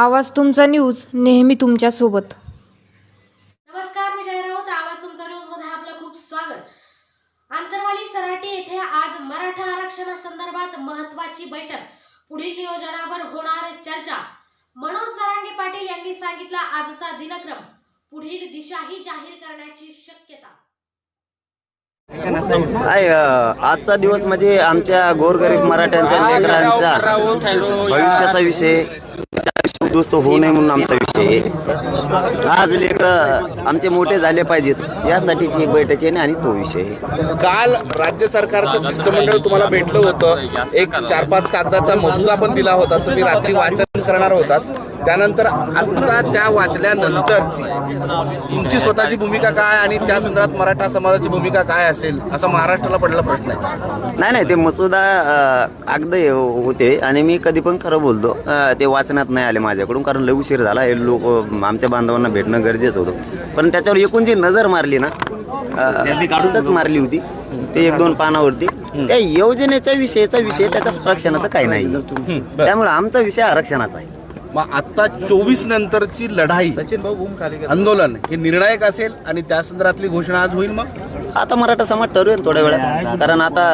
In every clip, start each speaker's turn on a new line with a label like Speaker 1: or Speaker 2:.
Speaker 1: आवाज तुमचा न्यूज नेहमी तुमच्यासोबत.
Speaker 2: नमस्कार मी जय राऊत. आवाज तुमचा न्यूजमध्ये आपलं खूप स्वागत. आंतरवाली सराटी येथे आज मराठा आरक्षणासंदर्भात महत्वाची बैठक. पुढील नियोजनावर होणार चर्चा. मनोज जरांगे पाटील यांनी सांगितला आजचा दिनक्रम. पुढील दिशाही जाहीर करण्याची शक्यता.
Speaker 3: काय आजचा दिवस म्हणजे आमच्या गोरगरीब मराठ्यांच्या लेकरांचा भविष्याचा विषय. उद्ध्वस्त होऊ नये म्हणून आमचा विषय आहे. आज लेकर आमचे मोठे झाले पाहिजेत यासाठीची ही बैठक आहे आणि तो विषय आहे.
Speaker 4: काल राज्य सरकारचं शिष्टमंडळ तुम्हाला भेटलं होतं. एक चार पाच कागदाचा मसुदा पण दिला होता. तुम्ही रात्री वाचन करणार होतात. त्यानंतर आता त्या वाचल्यानंतरची तुमची स्वतःची भूमिका काय आणि त्या संदर्भात मराठा समाजाची भूमिका काय असेल असा महाराष्ट्राला पडला प्रश्न आहे.
Speaker 3: नाही नाही ते मसुदा अ, कागद हे होते आणि मी कधी पण खरं बोलतो ते वाचण्यात नाही आले माझ्याकडून कारण लय उशीर झाला. हे लोक आमच्या बांधवांना भेटणं गरजेचं होतं. पण त्याच्यावर एकूण जी नजर मारली ना काढूनच मारली होती. ते एक दोन पानावरती. त्या योजनेच्या विषयीचा विषय त्याचा आरक्षणाचा काही नाही. त्यामुळे आमचा विषय आरक्षणाचा आहे.
Speaker 4: मग आता चोवीस नंतरची लढाई आंदोलन हे निर्णायक असेल आणि त्या संदर्भातली घोषणा आज होईल मग?
Speaker 3: आता मराठा समाज ठरवेल थोड्या वेळात. कारण आता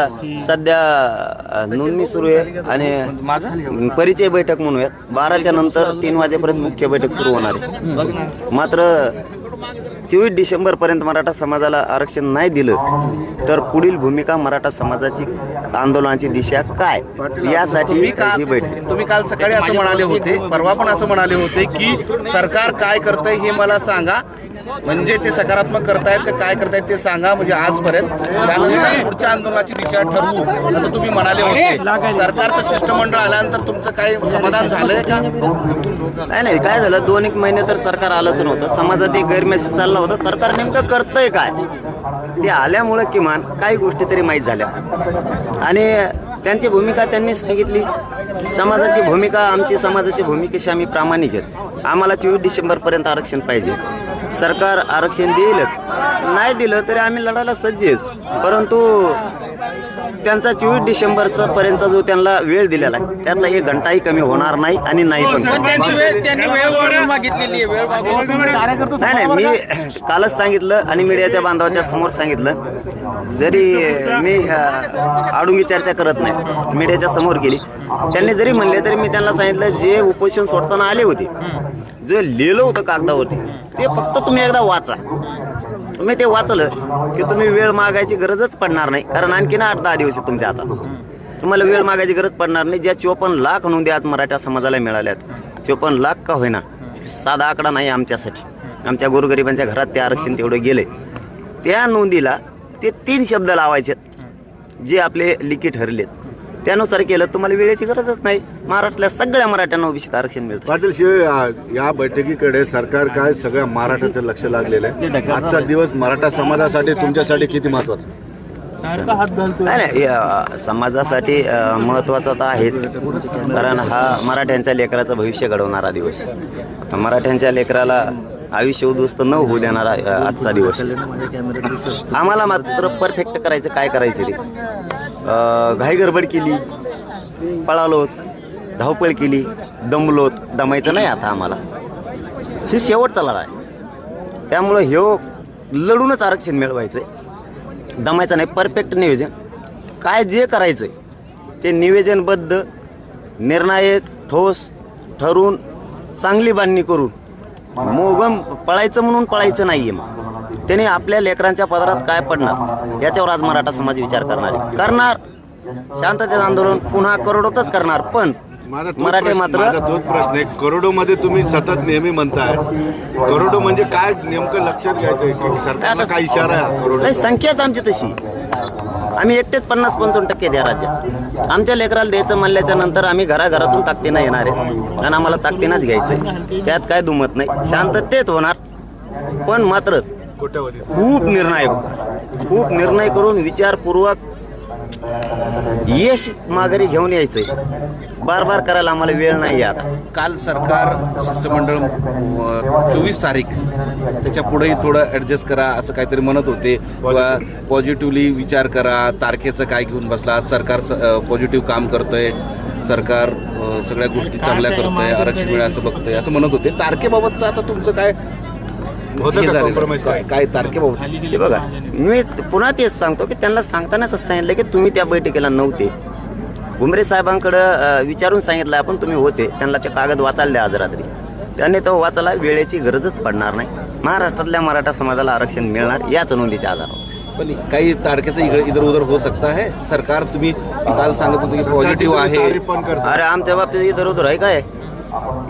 Speaker 3: सध्या नोंदणी सुरू आहे आणि परिचय बैठक म्हणूयात. बाराच्या नंतर तीन वाजेपर्यंत मुख्य बैठक सुरू होणार आहे. मात्र चोवीस डिसेंबर पर्यंत मराठा समाजाला आरक्षण नाही दिलं तर पुढील भूमिका मराठा समाजाची आंदोलनाची दिशा काय? यासाठी
Speaker 4: तुम्ही
Speaker 3: ही बैठक.
Speaker 4: तुम्ही काल सकाळी असं म्हणाले होते परवा पण असं म्हणाले होते की सरकार काय करतंय हे मला सांगा. म्हणजे ते सकारात्मक करतायत का काय करतायत ते सांगा म्हणजे आजपर्यंत. त्यानंतर पुढच्या आंदोलनाची दिशा ठरवू असं तुम्ही म्हणाले होते. सरकारचं शिष्टमंडळ आल्यानंतर तुमचं काय समाधान झालंय का?
Speaker 3: नाही नाही काय झालं? दोन एक महिने तर सरकार आलंच नव्हतं. समाजात एक गैरमेसेज चालला होता. सरकार नेमकं करतंय काय? ते आल्यामुळं किमान काही गोष्टी तरी माहीत झाल्या. आणि त्यांची भूमिका त्यांनी सांगितली. समाजाची भूमिका आमची समाजाची भूमिकेशी आम्ही प्रामाणिक आहेत? आम्हाला चोवीस डिसेंबरपर्यंत आरक्षण पाहिजे. सरकार आरक्षण देईलच. नाही दिलं तरी आम्ही लढायला सज्ज आहेत. परंतु त्यांचा चोवीस डिसेंबरचा पर्यंतचा जो त्यांना वेळ दिलेला आहे त्यातला एक घंटाही कमी होणार नाही आणि नाही पण. नाही नाही मी कालच सांगितलं आणि मीडियाच्या बांधवाच्या समोर सांगितलं. जरी मी अ, आडुंगी चर्चा करत नाही मीडियाच्या समोर गेली. त्यांनी जरी म्हणले तरी मी त्यांना सांगितलं जे उपोषण सोडताना आले होते जे लिहिलं होतं कागदावरती ते फक्त तुम्ही एकदा वाचा. तुम्ही ते वाचलं की तुम्ही वेळ मागायची गरजच पडणार नाही. कारण आणखीन आठ दहा दिवस आहेत तुमच्या हातात तुम्हाला वेळ मागायची गरज पडणार नाही. ज्या चोपन्न लाख नोंदी आज मराठा समाजाला मिळाल्यात चोपन्न लाख का होईना? साधा आकडा नाही आमच्यासाठी. आमच्या गोरगरिबांच्या घरात ते आरक्षण तेवढं गेले. त्या नोंदीला ते तीन शब्द लावायचे जे आपले लिखी ठरलेत. त्यानुसार केलं तुम्हाला वेळेची गरजच नाही. महाराष्ट्रातल्या सगळ्या मराठ्यांना ओबीसीत आरक्षण मिळतं
Speaker 5: पाटील शिवाय या बैठकीकडे सरकार काय सगळ्या महाराष्ट्राचं लक्ष लागलेलं आहे? आजचा दिवस मराठा समाजासाठी तुमच्यासाठी किती महत्त्वाचा?
Speaker 3: नाही नाही या समाजासाठी अ, महत्त्वाचा तर आहेच. कारण हा मराठ्यांच्या लेकराचं भविष्य घडवणारा दिवस मराठ्यांच्या लेकराला आयुष्य उद्ध्वस्त न होऊ देणार आजचा दिवस. आम्हाला मात्र परफेक्ट करायचं काय करायचं ते? घाई गडबड केली पळालोत धावपळ केली दमलोत दमायचं नाही आता आम्हाला. ही शेवटचा लढा आहे. त्यामुळं ह्यो लढूनच आरक्षण मिळवायचं आहे दमायचं नाही परफेक्ट नियोजन. काय जे करायचंय ते नियोजनबद्ध निर्णायक ठोस ठरून चांगली बांधणी करून मोगम पळायचं म्हणून पळायचं नाहीये मग. त्याने आपल्या लेकरांच्या पदरात काय पडणार? याच्यावर आज मराठा समाज विचार करणार आहे. करणार. शांततेचं आंदोलन पुन्हा करोडोतच करणार पण मराठे मात्र
Speaker 5: तोच प्रश्न आहे. करोडो मध्ये तुम्ही सतत नेहमी म्हणताय. करोडो म्हणजे काय? नेमकं लक्षात घ्यायचंय की सरकारला काय इशारा आहे?
Speaker 3: संख्याच आमची तशी. आम्ही एकटेच पन्नास पंचावन्न टक्के द्या राज्यात. आमच्या लेकराला द्यायचं म्हणल्याच्या नंतर आम्ही घराघरातून ताकदीनं येणार आहे. आणि आम्हाला ताकदीनंच घ्यायचंय त्यात काय दुमत नाही. शांततेत होणार. पण मात्र खूप निर्णायक होणार. खूप निर्णय करून विचारपूर्वक यश माघारी घेऊन यायचंय. बार बार करायला आम्हाला वेळ नाही आता
Speaker 4: काल सरकार शिष्टमंडळ चोवीस तारीख त्याच्या पुढेही थोडं ऍडजस्ट करा असं काहीतरी म्हणत होते. किंवा पॉझिटिव्हली विचार करा तारखेचं काय घेऊन बसला. सरकार पॉझिटिव्ह काम करतंय. सरकार सगळ्या गोष्टी चांगल्या करतंय आरक्षण असं बघतंय असं म्हणत होते. तारखेबाबतचं आता तुमचं काय हे
Speaker 5: का
Speaker 4: झालेलं?
Speaker 5: compromise काय?
Speaker 4: काय? तारखेबाबत
Speaker 3: हे बघा मी पुन्हा तेच सांगतो की त्यांना सांगतानाच असं सांगितलं की तुम्ही त्या बैठकीला नव्हते. घुमरे साहेबांकडं विचारून सांगितलं आपण तुम्ही होते. त्यांना ते कागद वाचायला द्या आज रात्री. त्यांनी तो वाचायला वेळेची गरजच पडणार नाही. महाराष्ट्रातल्या मराठा समाजाला आरक्षण मिळणार याच नोंदीच्या आधारावर.
Speaker 4: पण काही तारखेचं इकडे इधर उधर हो सकता है सरकार तुम्ही काल सांगत होते की पॉझिटिव्ह आहे.
Speaker 3: अरे आमच्या बाबतीत इधर उधर आहे काय?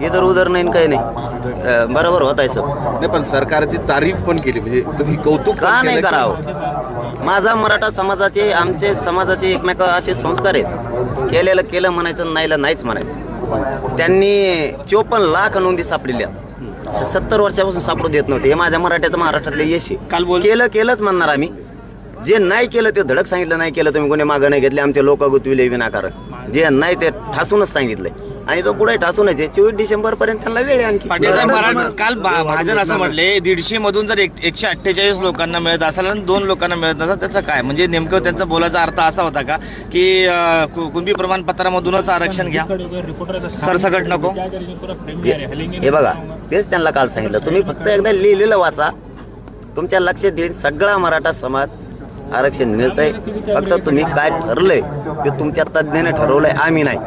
Speaker 3: इधर उधर नाही काही नाही। बरोबर होत आहे सब।
Speaker 4: नाही पण सरकारची तारीफ पण केली म्हणजे तुम्ही कौतुक
Speaker 3: का नाही करावं? माझा मराठा समाजाचे आमचे समाजाचे एकमेका असे संस्कार आहेत. केलेलं केलं म्हणायचं नाहीला नाहीच म्हणायचं. त्यांनी चोपन्न लाख नोंदी सापडलेल्या सत्तर वर्षापासून सापडू देत नव्हते. हे माझ्या मराठ्याचं महाराष्ट्रातले यश आहे.
Speaker 6: काल बोल-
Speaker 3: केलं केलंच म्हणणार आम्ही. जे नाही केलं ते धडक सांगितलं नाही केलं तुम्ही कोणी मागं नाही घेतले. आमचे लोक गुतविले विनाकारण. जे नाही ते ठासूनच सांगितलंय. आणि तो पुढे ठासूनच आहे चोवीस डिसेंबर पर्यंत त्यांना वेळ आहे आणखी.
Speaker 6: पाटील काल भा- महाजन असं म्हटले दीडशे मधून जर एक- एकशे अठ्ठेचाळीस लोकांना मिळत असेल आणि दोन लोकांना मिळत नसेल त्याचं काय? म्हणजे नेमकं त्यांचा बोलायचा अर्थ असा होता का की अं, कु- कुणबी प्रमाणपत्रामधूनच आरक्षण घ्या? सरसकट नको.
Speaker 3: हे हे बघा तेच त्यांना काल सांगितलं. तुम्ही फक्त एकदा लिहिलेलं वाचा. तुमच्या लक्षात येईल सगळा मराठा समाज आरक्षण मिळतंय. फक्त तुम्ही काय ठरलंय ते तुमच्या तज्ज्ञाने ठरवलंय आम्ही नाही.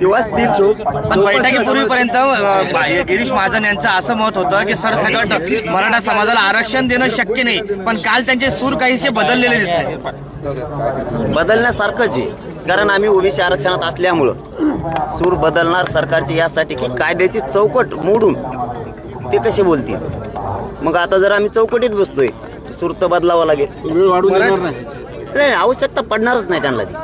Speaker 3: ती वाचतील चोप
Speaker 6: पण बैठकीपूर्वीपर्यंत गिरीश महाजन यांचं असं मत होतं की सरसकट मराठा समाजाला आरक्षण देणं शक्य नाही पण काल त्यांचे सूर काहीसे बदललेले दिसले.
Speaker 3: बदलण्यासारखंच आहे कारण आम्ही ओबीसी आरक्षणात असल्यामुळं सूर बदलणार सरकारची यासाठी की कायद्याची चौकट मोडून ते कसे बोलतील? मग आता जर आम्ही चौकटीत बसतोय सूर तर बदलावा लागेल.
Speaker 5: नाही
Speaker 3: आवश्यकता पडणारच नाही त्यांना ती.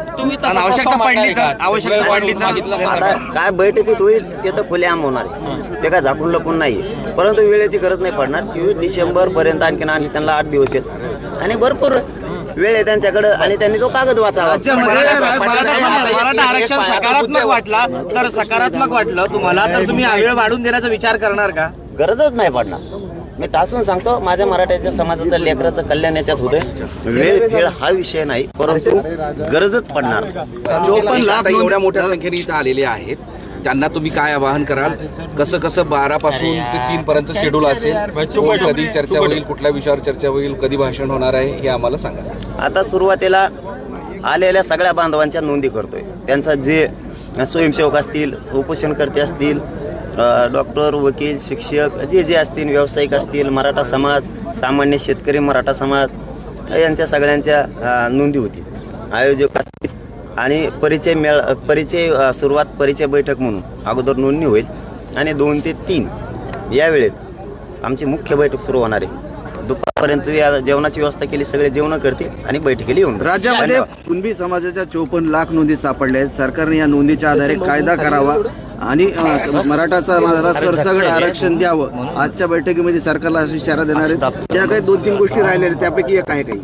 Speaker 6: आवश्यकता पडली तर आवश्यकता पडली तर
Speaker 3: आता काय बैठकीत होईल ते तर खुलेआम होणार आहे. ते काय झाकून लपून नाही परंतु वेळेची गरज नाही पडणार. चोवीस डिसेंबर पर्यंत आणखीन आणि त्यांना आठ दिवस आहेत. आणि भरपूर वेळ आहे त्यांच्याकडे आणि त्यांनी तो कागद वाचावा.
Speaker 6: मराठा मराठा- मराठा आरक्षण सकारात्मक वाटला तर सकारात्मक वाटलं तुम्हाला तर तुम्ही हा वेळ वाढून देण्याचा विचार करणार का?
Speaker 3: गरजच नाही पडणार. मी टासून सांगतो माझ्या मराठ्याच्या समाजाचं लेकराचं कल्याण याच्यात होतंय. वेळ खेळ हा विषय नाही परंतु गरजच पडणार.
Speaker 4: चोपन्न लाख एवढ्या मोठ्या संख्येने इथं आलेले आहेत. त्यांना तुम्ही काय आवाहन कराल? कसं कसं बारा पासून ते तीन पर्यंत शेड्यूल असेल? कधी चर्चा होईल कुठल्या विषयावर चर्चा होईल कधी भाषण होणार आहे हे आम्हाला सांगा.
Speaker 3: आता सुरुवातीला आलेल्या सगळ्या बांधवांच्या नोंदी करतोय. त्यांचा जे स्वयंसेवक असतील उपोषणकर्ते असतील डॉक्टर वकील शिक्षक जे जे असतील व्यावसायिक असतील मराठा समाज सामान्य शेतकरी मराठा समाज यांच्या सगळ्यांच्या नोंदी होतील आयोजक असतील आणि परिचय मेळ परिचय सुरुवात परिचय बैठक म्हणून अगोदर नोंदणी होईल. आणि दोन ते तीन या वेळेत आमची मुख्य बैठक सुरू होणार आहे. दुपारपर्यंत या जेवणाची व्यवस्था केली सगळे जेवण करतील आणि बैठकीला येऊन.
Speaker 7: राज्यामध्ये. कुणबी समाजाच्या चोपन्न लाख नोंदी सापडल्या आहेत. सरकारने या नोंदीच्या आधारे कायदा करावा. आणि अ, मराठा समाजाला सरसगट आरक्षण द्यावं. आजच्या बैठकीमध्ये सरकारला अशी इशारा देणार. आहेत त्या काही दोन तीन गोष्टी राहिलेल्या आहेत, त्यापैकी एक आहे काही.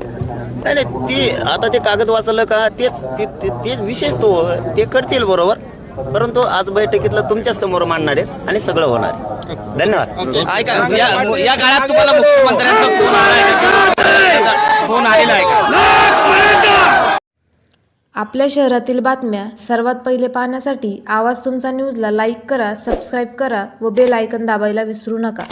Speaker 3: नाही नाही ती आता ते कागद वाचलं का तेच ते- विशेष तो ते करतील बरोबर. परंतु आज बैठकीतलं तुमच्यासमोर मांडणार आहे आणि सगळं होणार आहे. धन्यवाद.
Speaker 6: ऐका या- या काळात तुम्हाला मुख्यमंत्र्यांचा फोन आला फोन आलेला आहे का?
Speaker 1: आपल्या शहरातील बातम्या सर्वात पहिले पाहण्यासाठी आवाज तुमचा न्यूजला लाईक करा सबस्क्राईब करा व बेल आयकन दाबायला विसरू नका.